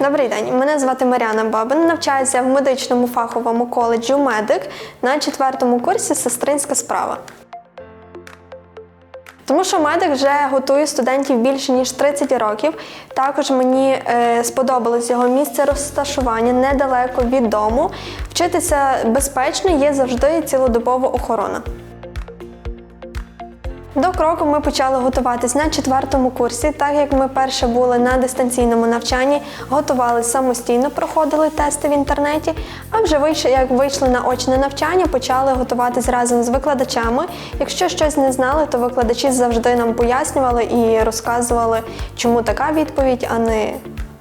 Добрий день, мене звати Мар'яна Бабин. Навчаюся в медичному фаховому коледжі медик на четвертому курсі сестринська справа. Тому що медик вже готує студентів більше ніж 30 років. Також мені е, сподобалось його місце розташування недалеко від дому. Вчитися безпечно є завжди цілодобова охорона. До кроку ми почали готуватись на четвертому курсі, так як ми перше були на дистанційному навчанні, готувалися самостійно, проходили тести в інтернеті. А вже вийшли, як вийшли на очне навчання, почали готуватись разом з викладачами. Якщо щось не знали, то викладачі завжди нам пояснювали і розказували, чому така відповідь, а не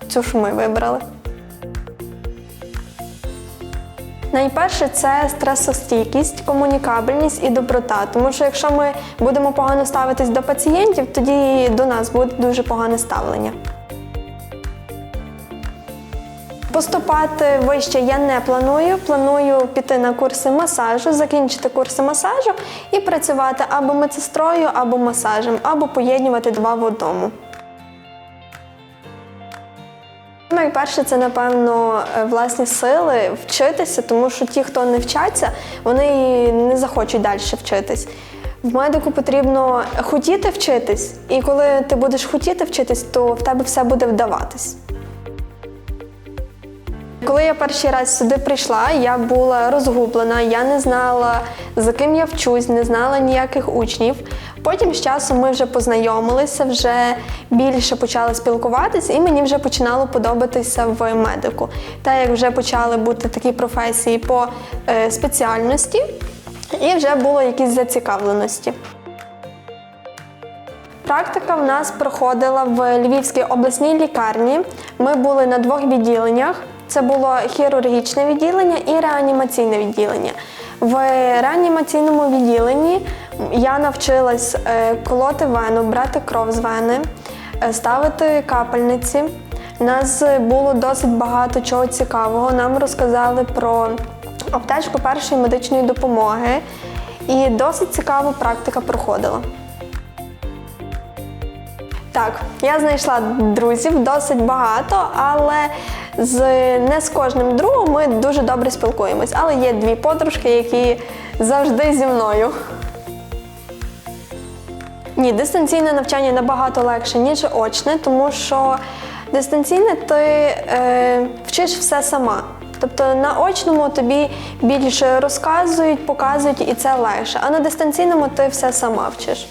цю ж ми вибрали. Найперше це стресостійкість, комунікабельність і доброта. Тому що якщо ми будемо погано ставитись до пацієнтів, тоді до нас буде дуже погане ставлення. Поступати вище я не планую. Планую піти на курси масажу, закінчити курси масажу і працювати або медсестрою, або масажем, або поєднувати два в одному. Найперше, це напевно е, власні сили вчитися, тому що ті, хто не вчаться, вони не захочуть далі вчитись. В медику потрібно хотіти вчитись, і коли ти будеш хотіти вчитись, то в тебе все буде вдаватись. Коли я перший раз сюди прийшла, я була розгублена, я не знала, за ким я вчусь, не знала ніяких учнів. Потім з часом ми вже познайомилися, вже більше почали спілкуватися, і мені вже починало подобатися в медику. Так як вже почали бути такі професії по е, спеціальності, і вже було якісь зацікавленості. Практика в нас проходила в Львівській обласній лікарні. Ми були на двох відділеннях. Це було хірургічне відділення і реанімаційне відділення. В реанімаційному відділенні я навчилась е, колоти вену, брати кров з вени, е, ставити капельниці. Нас було досить багато чого цікавого. Нам розказали про аптечку першої медичної допомоги, і досить цікава практика проходила. Так, я знайшла друзів досить багато, але з не з кожним другом ми дуже добре спілкуємось. Але є дві подружки, які завжди зі мною. Ні, дистанційне навчання набагато легше, ніж очне, тому що дистанційне ти е, вчиш все сама. Тобто на очному тобі більше розказують, показують, і це легше. А на дистанційному ти все сама вчиш.